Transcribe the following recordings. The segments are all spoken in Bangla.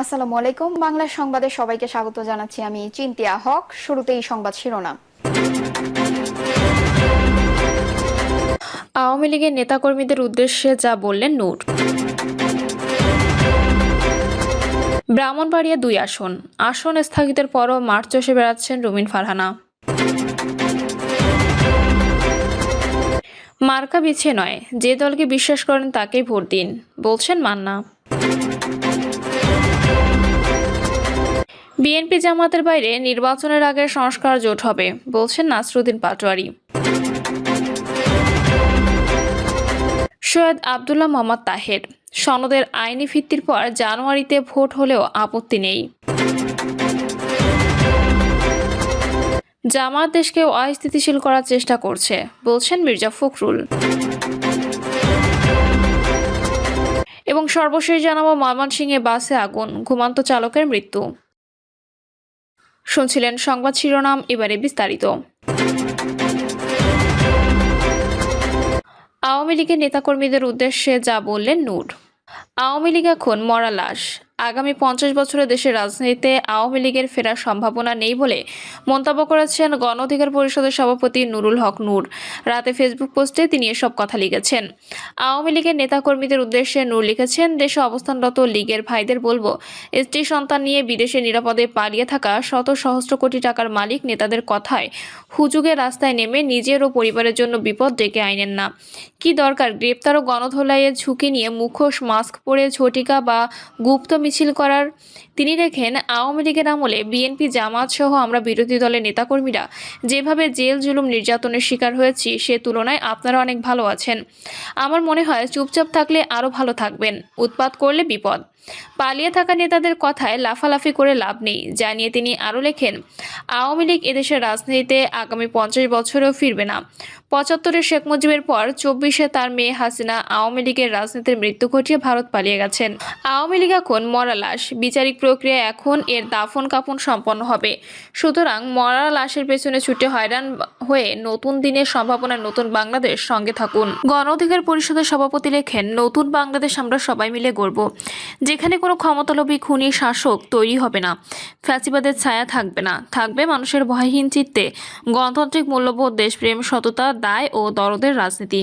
আসসালামু আলাইকুম। বাংলা সংবাদে সবাইকে স্বাগত জানাচ্ছি আমি চিন্তিয়া হক। শুরুতেই সংবাদ শিরোনাম। আওয়ামী লীগের নেতাকর্মীদের উদ্দেশ্যে যা বললেন নূর। ব্রাহ্মণবাড়িয়া দুই আসন। আসন স্থগিতের পরও মাঠ চষে বেড়াচ্ছেন রুমিন ফারহানা। মার্কা বিছে নয়, যে দলকে বিশ্বাস করেন তাকেই ভোট দিন, বলছেন মান্না। বিএনপি জামাতের বাইরে নির্বাচনের আগে সংস্কার জোট হবে, বলছেন নাসরুদ্দিন পাটোয়ারি। সৈয়দ আবদুল্লাহ মোহাম্মদ তাহের, সনদের আইনি ভিত্তির পর জানুয়ারিতে ভোট হলেও আপত্তি নেই। জামাত দেশকে অস্থিতিশীল করার চেষ্টা করছে, বলছেন মির্জা ফখরুল। এবং সর্বশেষ জানাব ময়মনসিংহে বাসে আগুন, ঘুমান্ত চালকের মৃত্যু। শুনছিলেন সংবাদ শিরোনাম, এবারে বিস্তারিত। আওয়ামী লীগের নেতাকর্মীদের উদ্দেশ্যে যা বললেন নূর। আওয়ামী লীগ এখন মরা লাশ। আগামী পঞ্চাশ বছরে দেশের রাজনীতিতে আওয়ামী লীগের ফেরার সম্ভাবনা নেই বলে মন্তব্য করেছেন গণ অধিকার পরিষদের সভাপতি নুরুল হক নূর। রাতে ফেসবুক পোস্টে তিনি এসব কথা লিখেছেন। আওয়ামী লীগের নেতাকর্মীদের উদ্দেশ্যে নূর লিখেছেন, দেশে অবস্থানরত লীগের ভাইদের বলব, স্ত্রী সন্তান নিয়ে বিদেশে নিরাপদে পালিয়ে থাকা শত সহস্র কোটি টাকার মালিক নেতাদের কথায় হুজুগে রাস্তায় নেমে নিজের ও পরিবারের জন্য বিপদ ডেকে আইনেন না। কি দরকার? গ্রেপ্তার ও গণধোলাইয়ের ঝুঁকি নিয়ে মুখোশ, মাস্ক পরে ঝটিকা বা গুপ্ত মিছিল করার। তিনি লেখেন আওয়ামী লীগের আমলে বিএনপি, জামাত সহ আমরা বিরোধী দলের নেতাকর্মীরা যেভাবে জেল জুলুম নির্যাতনের শিকার হয়েছি, সে তুলনায় আপনারা অনেক ভালো আছেন। আমার মনে হয়, চুপচাপ থাকলে আরও ভালো থাকবেন। উৎপাত করলে বিপদ। পালিয়ে থাকা নেতাদের কথায় লাফালাফি করে লাভ নেই, জানিয়ে তিনি আরও লেখেন, আওয়ামী লীগ এদেশের রাজনীতিতে আগামী পঞ্চাশ বছরেও ফিরবে না। পঁচাত্তরে শেখ মুজিবের পর চব্বিশে তার মেয়ে হাসিনা আওয়ামী লীগের রাজনীতির মৃত্যু ঘটিয়ে ভারত পালিয়ে গেছেন। আওয়ামী লীগ এখন মরা লাশ, বিচারিক প্রক্রিয়া এখন এর দাফন কাফন সম্পন্ন হবে। সুতরাং মরা লাশের পেছনে ছুটে হয়রান হয়ে নতুন দিনের সম্ভাবনা নতুন বাংলাদেশ সঙ্গে থাকুন। গণ অধিকার পরিষদের সভাপতি লেখেন, নতুন বাংলাদেশ আমরা সবাই মিলে গড়ব। যেখানে কোনো ক্ষমতালোভী খুনি, শাসক তৈরি হবে না। ফ্যাসিবাদের ছায়া থাকবে না। থাকবে মানুষের ভয়হীন চিত্তে। গণতান্ত্রিক মূল্যবোধ, দেশপ্রেম, সততা, দায় ও দরদের রাজনীতি।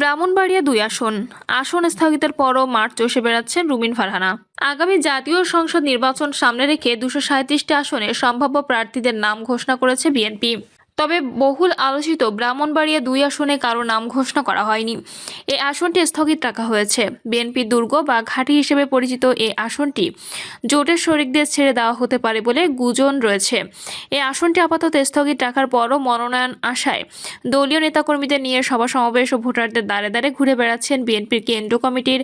ব্রাহ্মণবাড়িয়া দুই আসন। আসন স্থগিতের পরও মাঠ চষে বেড়াচ্ছেন রুমিন ফারহানা। আগামী জাতীয় সংসদ নির্বাচন সামনে রেখে দুশো সাঁত্রিশটি আসনে সম্ভাব্য প্রার্থীদের নাম ঘোষণা করেছে বিএনপি। তবে বহুল আলোচিত ব্রাহ্মণবাড়িয়া দুই আসনে কারও নাম ঘোষণা করা হয়নি। এই আসনটি স্থগিত রাখা হয়েছে। বিএনপি দুর্গ বা ঘাঁটি হিসেবে পরিচিত এই আসনটি জোটের শরিকদের ছেড়ে দেওয়া হতে পারে বলে গুজন রয়েছে। এই আসনটি আপাতত স্থগিত রাখার পরও মনোনয়ন আশায় দলীয় নেতাকর্মীদের নিয়ে সভা, সমাবেশ ও ভোটারদের দ্বারে দ্বারে ঘুরে বেড়াচ্ছেন বিএনপির কেন্দ্র কমিটির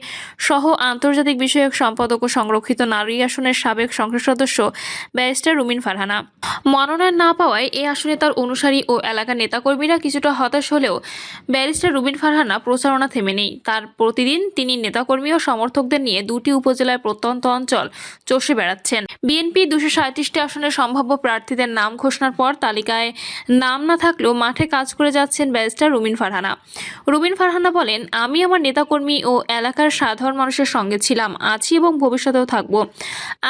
সহ আন্তর্জাতিক বিষয়ক সম্পাদক ও সংরক্ষিত নারী আসনের সাবেক সংসদ সদস্য ব্যারিস্টার রুমিন ফারহানা। মনোনয়ন না পাওয়ায় এই আসনে তার অনুসারী ও এলাকার নেতাকর্মীরা কিছুটা হতাশ হলেও ব্যারিস্টার রুবিন ফারহানা প্রচারণা থেমে নেই। তার প্রতিদিন তিনি নেতাকর্মী ও সমর্থকদের নিয়ে দুটি উপজেলার প্রত্যন্ত অঞ্চল চষে বেড়াচ্ছেন। বিএনপি দুশো সাঁত্রিশটি আসনের সম্ভাব্য প্রার্থীদের নাম ঘোষণার পর তালিকায় নাম না থাকলেও মাঠে কাজ করে যাচ্ছেন ব্যারিস্টার রুবিন ফারহানা। রুবিন ফারহানা বলেন, আমি আমার নেতাকর্মী ও এলাকার সাধারণ মানুষের সঙ্গে ছিলাম, আছি এবং ভবিষ্যতেও থাকব।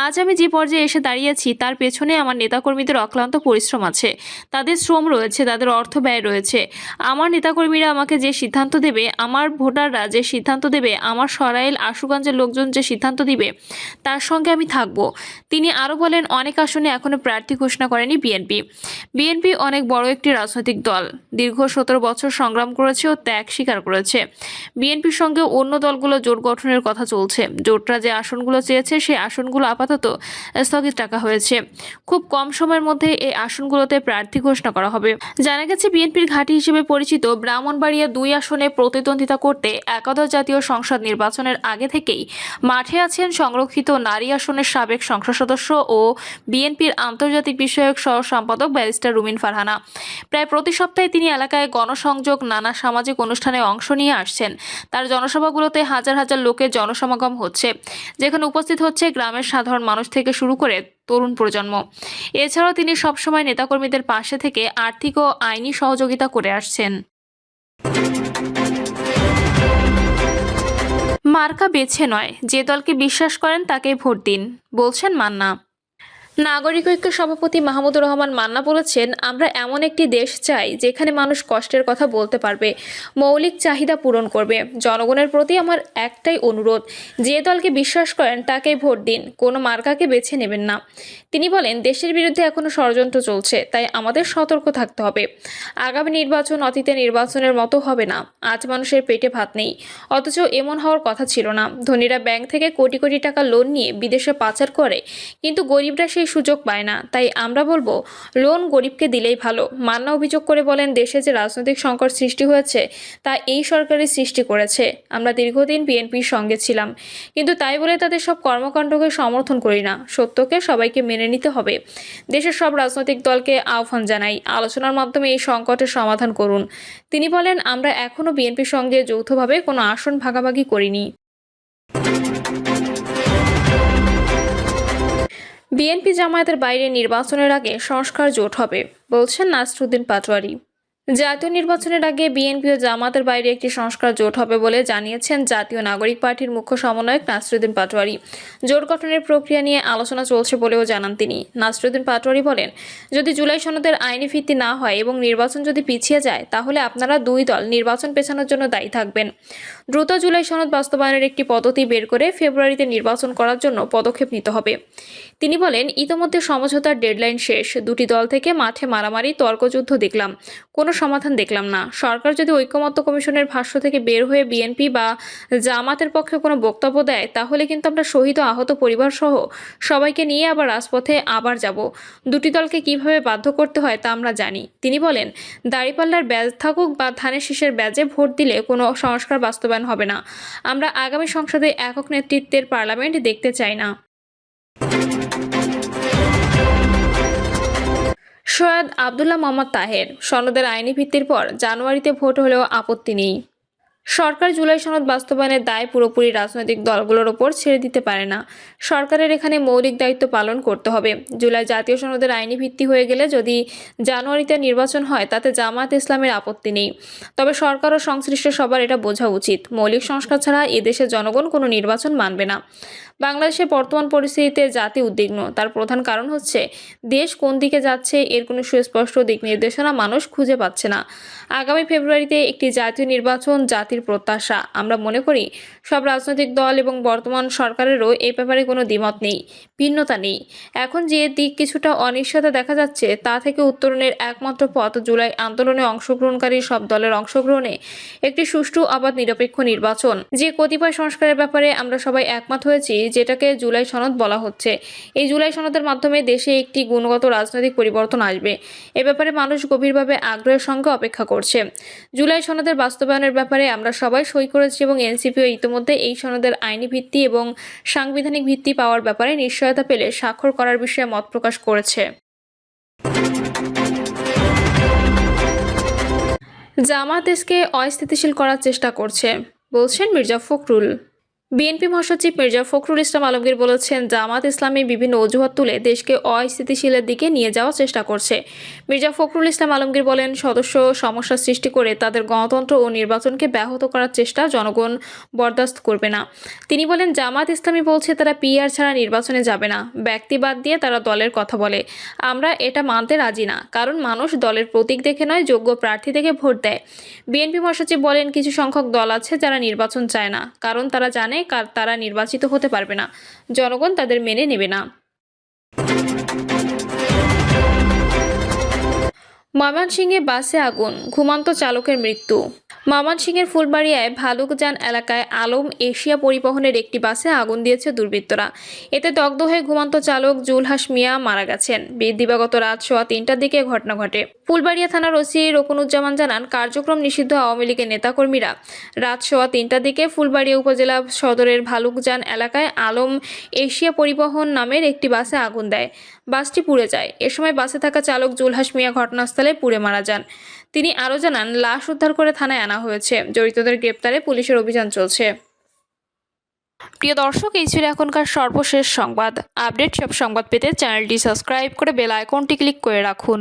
আজ আমি যে পর্যায়ে এসে দাঁড়িয়েছি তার পেছনে আমার নেতাকর্মীদের অক্লান্ত পরিশ্রম আছে। তাদের শ্রম রয়েছে, তাদের অর্থ ব্যয় রয়েছে। আমার নেতাকর্মীরা আমাকে যে সিদ্ধান্ত দেবে, আমার ভোটাররা যে সিদ্ধান্ত দেবে, আমার সরাইল আশুগঞ্জের লোকজন যে সিদ্ধান্ত দিবে, তার সঙ্গে আমি থাকব। তিনি আরও বলেন, অনেক আসনে এখনও প্রার্থী ঘোষণা করেনি বিএনপি। বিএনপি অনেক বড় একটি রাজনৈতিক দল। দীর্ঘ সতেরো বছর সংগ্রাম করেছে ও ত্যাগ স্বীকার করেছে। বিএনপির সঙ্গে অন্য দলগুলো জোট গঠনের কথা চলছে। জোটরা যে আসনগুলো চেয়েছে সেই আসনগুলো আপাতত স্থগিত রাখা হয়েছে। খুব কম সময়ের মধ্যে এই আসনগুলোতে প্রার্থী ঘোষণা করা হবে। জানা গেছে, বিএনপির ঘাঁটি হিসেবে পরিচিত ব্রাহ্মণবাড়িয়া দুই আসনে প্রতিদ্বন্দ্বিতা করতে একাদশ জাতীয় সংসদ নির্বাচনের আগে থেকেই মাঠে আছেন সংরক্ষিত নারী আসনের সাবেক সংসদ সদস্য ও বিএনপির আন্তর্জাতিক বিষয়ক সহ সম্পাদক ব্যারিস্টার রুমিন ফারহানা। প্রায় প্রতি সপ্তাহে তিনি এলাকায় গণসংযোগ, নানা সামাজিক অনুষ্ঠানে অংশ নিয়ে আসছেন। তার জনসভাগুলোতে হাজার হাজার লোকের জনসমাগম হচ্ছে। যেখানে উপস্থিত হচ্ছে গ্রামের সাধারণ মানুষ থেকে শুরু করে তরুণ প্রজন্ম। এছাড়াও তিনি সবসময় নেতাকর্মীদের পাশে থেকে আর্থিক ও আইনি সহযোগিতা করে আসছেন। মার্কা বেছে নয়, যে দলকে বিশ্বাস করেন তাকে ভোট দিন, বলছেন মান্না। নাগরিক ঐক্য সভাপতি মাহমুদুর রহমান মান্না বলেছেন, আমরা এমন একটি দেশ চাই যেখানে মানুষ কষ্টের কথা বলতে পারবে, মৌলিক চাহিদা পূরণ করবে। জনগণের প্রতি আমার একটাই অনুরোধ, যে দলকে বিশ্বাস করেন তাকেই ভোট দিন, কোনো মার্কাকে বেছে নেবেন না। তিনি বলেন, দেশের বিরুদ্ধে এখনও ষড়যন্ত্র চলছে, তাই আমাদের সতর্ক থাকতে হবে। আগামী নির্বাচন অতীতে নির্বাচনের মতো হবে না, আজ মানুষের পেটে ভাত নেই, অথচ এমন হওয়ার কথা ছিল না। ধনীরা ব্যাংক থেকে কোটি কোটি টাকা লোন নিয়ে বিদেশে পাচার করে, কিন্তু গরিবরা সেই সুযোগ পায় না। তাই আমরা বলব, লোন গরিবকে দিলেই ভালো। মান্না অভিযোগ করে বলেন, দেশে যে রাজনৈতিক সংকট সৃষ্টি হয়েছে, তা এই সরকারই সৃষ্টি করেছে। আমরা দীর্ঘদিন বিএনপির সঙ্গে ছিলাম। কিন্তু তাই বলে তাদের সব কর্মকাণ্ডকে সমর্থন করি না। সত্যকে সবাইকে মেনে নিতে হবে। দেশের সব রাজনৈতিক দলকে আহ্বান জানাই। আলোচনার মাধ্যমে এই সংকটের সমাধান করুন। তিনি বলেন, আমরা এখনও বিএনপির সঙ্গে যৌথভাবে কোনো আসন ভাগাভাগি করিনি। বিএনপি জামায়াতের বাইরে নির্বাচনের আগে সংস্কার জোট হবে, বলছেন নাসরুদ্দিন পাটোয়ারি। জাতীয় নির্বাচনের আগে বিএনপি ও জামাতের বাইরে একটি সংস্কার জোট হবে বলে জানিয়েছেন জাতীয় নাগরিক পার্টির মুখ্য সমন্বয়ক নাসরুদ্দিন পাটোয়ারি। জোট গঠনের প্রক্রিয়া নিয়ে আলোচনা চলছে বলেও জানান তিনি। নাসরুদ্দিন পাটোয়ারি বলেন, যদি জুলাই সনদের আইনি ভিত্তি না হয় এবং নির্বাচন যদি পিছিয়ে যায়, তাহলে আপনারা দুই দল নির্বাচন পেছানোর জন্য দায়ী থাকবেন। দ্রুত জুলাই সনদ বাস্তবায়নের একটি পদ্ধতি বের করে ফেব্রুয়ারিতে নির্বাচন করার জন্য পদক্ষেপ নিতে হবে। তিনি বলেন, ইতোমধ্যে সমঝোতার ডেডলাইন শেষ। দুটি দল থেকে মাঠে মারামারি, তর্কযুদ্ধ দেখলাম। কোনো সমাধান দেখলাম না। সরকার যদি ঐক্যমত্য কমিশনের ভাষ্য থেকে বের হয়ে বিএনপি বা জামাতের পক্ষে কোনো বক্তব্য দেয়, তাহলে কিন্তু আমরা শহীদ আহত পরিবার সহ সবাইকে নিয়ে আবার রাজপথে আবার যাব। দুটি দলকে কীভাবে বাধ্য করতে হয় তা আমরা জানি। তিনি বলেন, দাড়িপাল্লার ব্যাজ থাকুক বা ধানের শীষের ব্যাজে ভোট দিলে কোনো সংস্কার বাস্তবায়ন হবে না। আমরা আগামী সংসদে একক নেতৃত্বের পার্লামেন্ট দেখতে চাই না। সৈয়দ আবদুল্লাহ মোহাম্মদ তাহের, সনদের আইনি ভিত্তির পর জানুয়ারিতে ভোট হলেও আপত্তি নেই। সরকার জুলাই সনদ বাস্তবায়নের দায় পুরোপুরি রাজনৈতিক দলগুলোর ওপর ছেড়ে দিতে পারে না। সরকারের এখানে মৌলিক দায়িত্ব পালন করতে হবে। জুলাই জাতীয় সনদের আইনি ভিত্তি হয়ে গেলে যদি জানুয়ারিতে নির্বাচন হয়, তাতে জামাত ইসলামের আপত্তি নেই। তবে সরকার ও সংশ্লিষ্ট সবার এটা বোঝা উচিত। মৌলিক সংস্কার ছাড়া এদেশের জনগণ কোনো নির্বাচন মানবে না। বাংলাদেশের বর্তমান পরিস্থিতিতে জাতি উদ্বিগ্ন। তার প্রধান কারণ হচ্ছে, দেশ কোন দিকে যাচ্ছে এর কোনো সুস্পষ্ট দিক নির্দেশনা মানুষ খুঁজে পাচ্ছে না। আগামী ফেব্রুয়ারিতে একটি জাতীয় নির্বাচন জাতির প্রত্যাশা। আমরা মনে করি, সব রাজনৈতিক দল এবং বর্তমান সরকারেরও এই ব্যাপারে কোনো দ্বিমত নেই, ভিন্নতা নেই। এখন যে দিক কিছুটা অনিশ্চয়তা দেখা যাচ্ছে, তা থেকে উত্তরণের একমাত্র পথ জুলাই আন্দোলনে অংশগ্রহণকারী সব দলের অংশগ্রহণে একটি সুষ্ঠু আবাদ নিরপেক্ষ নির্বাচন। যে কতিপয় সংস্কারের ব্যাপারে আমরা সবাই একমত হয়েছি যেটাকে জুলাই সনদ বলা হচ্ছে। এই জুলাই সনদের মাধ্যমে দেশে একটি গুণগত রাজনৈতিক পরিবর্তন আসবে। এ ব্যাপারে মানুষ গভীরভাবে আগ্রহের সঙ্গে অপেক্ষা করছে। জুলাই সনদের বাস্তবায়নের ব্যাপারে আমরা সবাই সই করেছি এবং এনসিপিও ইতিমধ্যে এই সনদের আইনি ভিত্তি এবং সাংবিধানিক ভিত্তি পাওয়ার ব্যাপারে নিশ্চয়তা পেলে স্বাক্ষর করার বিষয়ে মত প্রকাশ করেছে। জামাত দেশকে অস্থিতিশীল করার চেষ্টা করছে, বলছেন মির্জা ফখরুল। বিএনপি মহাসচিব মির্জা ফখরুল ইসলাম আলমগীর বলেছেন, জামাত ইসলামী বিভিন্ন অজুহাত তুলে দেশকে অস্থিতিশীলের দিকে নিয়ে যাওয়ার চেষ্টা করছে। মির্জা ফখরুল ইসলাম আলমগীর বলেন, সদস্য সমস্যা সৃষ্টি করে তাদের গণতন্ত্র ও নির্বাচনকে ব্যাহত করার চেষ্টা জনগণ বরদাস্ত করবে না। তিনি বলেন, জামাত ইসলামী বলছে, তারা পিআর ছাড়া নির্বাচনে যাবে না। ব্যক্তিবাদ দিয়ে তারা দলের কথা বলে। আমরা এটা মানতে রাজি না, কারণ মানুষ দলের প্রতীক দেখে নয়, যোগ্য প্রার্থী থেকে ভোট দেয়। বিএনপি মহাসচিব বলেন, কিছু সংখ্যক দল আছে যারা নির্বাচন চায় না, কারণ তারা জানে কার তারা নির্বাচিত হতে পারবে না। জনগণ তাদের মেনে নেবে না। ময়মনসিংহে বাসে আগুন, ঘুমান্ত চালকের মৃত্যু। ময়মনসিংহের ফুলবাড়িয়ায় ভালুকজান এলাকায় আলম এশিয়া পরিবহনের একটি বাসে আগুন দিয়েছে দুর্বৃত্তরা। এতে দগ্ধ হয়ে ঘুমান্ত চালক জুলহাস মিয়া মারা গেছেন। দিবাগত রাত সোয়া তিনটার দিকে ঘটনা ঘটে। ফুলবাড়িয়া থানার ওসি রকুনুজ্জামান জানান, কার্যক্রম নিষিদ্ধ আওয়ামী লীগের নেতাকর্মীরা রাত সোয়া তিনটার দিকে ফুলবাড়িয়া উপজেলা সদরের ভালুকজান এলাকায় আলম এশিয়া পরিবহন নামের একটি বাসে আগুন দেয়। বাসটি পুড়ে যায়। এ সময় বাসে থাকা চালক জুলহাস মিয়া ঘটনাস্থলে পুড়ে মারা যান। তিনি আরও জানান, লাশ উদ্ধার করে থানায় আনা হয়েছে। জড়িতদের গ্রেপ্তারে পুলিশের অভিযান চলছে। প্রিয় দর্শক, এই ছিল এখনকার সর্বশেষ সংবাদ। আপডেট সব সংবাদ পেতে চ্যানেলটি সাবস্ক্রাইব করে বেল আইকনটি ক্লিক করে রাখুন।